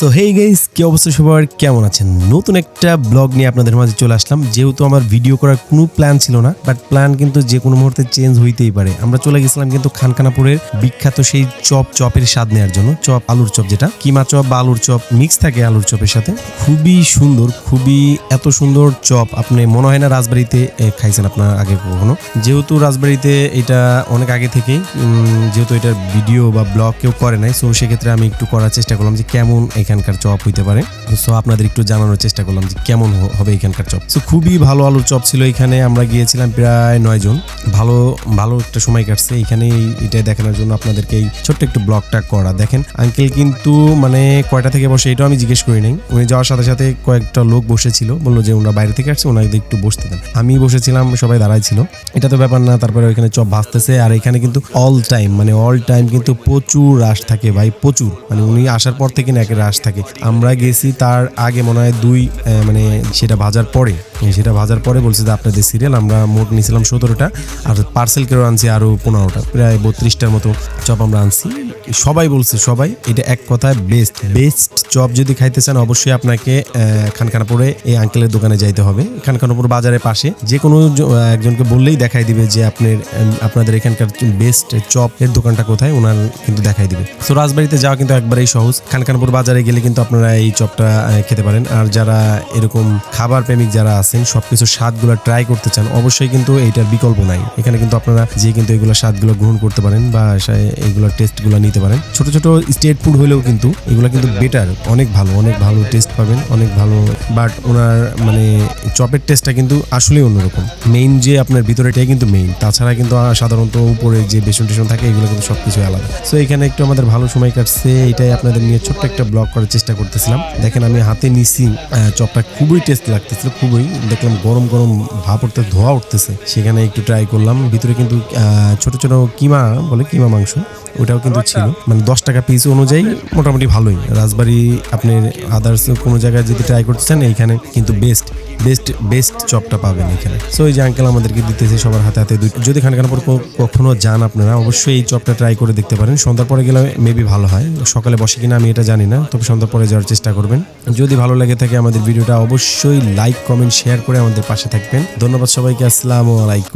So hey guys কি অবস্থা সবার? কেমন আছেন? নতুন একটা ব্লগ নিয়ে আপনাদের মাঝে চলে আসলাম। যেহেতু আমার ভিডিও করার কোনো প্ল্যান ছিল না বাট প্ল্যান কিন্তু যে কোনো মুহূর্তে চেঞ্জ হইতেই পারে। আমরা চলে গেছিলাম কিন্তু খানকানাপুরের বিখ্যাত সেই চপ, চপের স্বাদ নেওয়ার জন্য। চপ, আলুর চপ যেটা। কিমা চপ বা আলুর চপ মিক্স থাকে আলুর চপের সাথে। খুবই সুন্দর, খুবই এত সুন্দর চপ। আপনি মনে হয় না রাজবাড়িতে খাইছেন আপনার আগে কখনো। যেহেতু রাজবাড়িতে এটা অনেক আগে থেকেই যেহেতু এটার ভিডিও বা ব্লগ কেউ করে নাই সো সেক্ষেত্রে আমি একটু করার চেষ্টা করলাম যে কেমন এখানকার চপ হইতে পারে। সো আপনাদের একটু জানানোর চেষ্টা করলাম যে কেমন হবে এখানকার চপ। সো খুবই ভালো আলুর চপ ছিল এখানে। আমরা গিয়েছিলাম প্রায় নয় জন। ভালো ভালো একটা সময় কাটছে। এখানে এটা দেখানোর জন্য আপনাদেরকে এই ছোট্ট একটু ব্লগটা করা। দেখেন আঙ্কেল কিন্তু মানে কয়টা থেকে বসে এটাও আমি জিজ্ঞেস করি নাই। উনি যাওয়ার সাথে সাথে কয়েকটা লোক বসেছিল। বলল যে ওনারা বাইরে থেকে আসছে, ওনাদের একটু বসতে দেন। আমি বসেছিলাম, সবাই দাঁড়াই ছিল এটা তো ব্যাপার না, তারপরে ওইখানে চপ ভাজতেছে। আর এখানে কিন্তু অল টাইম মানে অল টাইম কিন্তু প্রচুর রাশ থাকে ভাই, প্রচুর। মানে উনি আসার পর থেকে নাকি রাশ থাকে। আমরা গেছি তার আগে মনে হয় দুই মানে সেটা ভাজার পরে। সেটা ভাজার পরে বলছে যে আপনাদের সিরিয়াল আমরা মোট নিয়েছিলাম সতেরোটা, আর পার্সেল কেউ আনছি আরও পনেরোটা। প্রায় বত্রিশটার মতো চপ আমরা আনছি। সবাই বলছে, সবাই, এটা এক কথায় বেস্ট বেস্ট চপ যদি খাইতে চান, অবশ্যই আপনাকে খানখানাপুরে এই আঙ্কেলের দোকানে যাইতে হবে। খানখানাপুর বাজারের পাশে। যে কোনো একজনকে বললেই দেখাই দিবে যে আপনার আপনাদের এখানকার বেস্ট চপ এর দোকানটা কোথায় ওনার কিন্তু দেখাই দিবে। তো রাজবাড়িতে যাওয়া কিন্তু একবারেই সহজ। খানখানপুর বাজারে গেলে কিন্তু আপনারা এই চপটা খেতে পারেন। আর যারা এরকম খাবার প্রেমিক যারা আছেন সবকিছু স্বাদগুলো ট্রাই করতে চান, অবশ্যই কিন্তু এইটার বিকল্প নাই। এখানে কিন্তু আপনারা যে কিন্তু এগুলো স্বাদগুলো গ্রহণ করতে পারেন বা এইগুলো টেস্টগুলো নিতে পারেন। ছোট ছোট স্টেট ফুড হলেও কিন্তু এগুলো কিন্তু বেটার অনেক ভালো অনেক ভালো টেস্ট পাবেন, অনেক ভালো বাট ওনার মানে চপের টেস্টটা কিন্তু আসলেই অন্যরকম। মেইন যে আপনার ভিতরে এটাই কিন্তু মেইন তাছাড়া কিন্তু সাধারণত উপরে যে বেসন টেসন থাকে, এগুলো কিন্তু সবকিছু আলাদা। সো এখানে একটু আমাদের ভালো সময় কাটছে, এটাই আপনাদের নিয়ে ছোট্ট একটা ব্লগ করার চেষ্টা করতেছিলাম। দেখেন আমি হাতে নিছি চপটা, খুবই টেস্ট লাগতেছিল, খুবই। দেখলাম গরম গরম ভাপ উঠতে, ধোয়া উঠতেছে। সেখানে একটু ট্রাই করলাম। ভিতরে কিন্তু ছোট ছোট কিমা, বলে কিমা মাংস। ওটাও কিন্তু ছিল। মানে দশ টাকা পিস অনুযায়ী মোটামুটি ভালোই। রাজবাড়ি আপনার আদার্স কোনো জায়গায় যদি ট্রাই করতে চান, এইখানে কিন্তু বেস্ট বেস্ট বেস্ট চপটা পাবেন এখানে। সো এই যে আঙ্কেল আমাদেরকে দিতেছে সবার হাতে হাতে দুই যদি খানখানাপুর কখনো যান আপনারা, অবশ্যই এই চপটা ট্রাই করে দেখতে পারেন। সন্ধ্যার পরে গেলে মেবি ভালো হয়। সকালে বসে কিনা আমি এটা জানি না, তবে সন্ধ্যার পরে যাওয়ার চেষ্টা করবেন। যদি ভালো লাগে থাকে আমাদের ভিডিওটা অবশ্যই লাইক কমেন্ট শেয়ার করে আমাদের পাশে থাকবেন। ধন্যবাদ সবাইকে, আসসালামু আলাইকুম।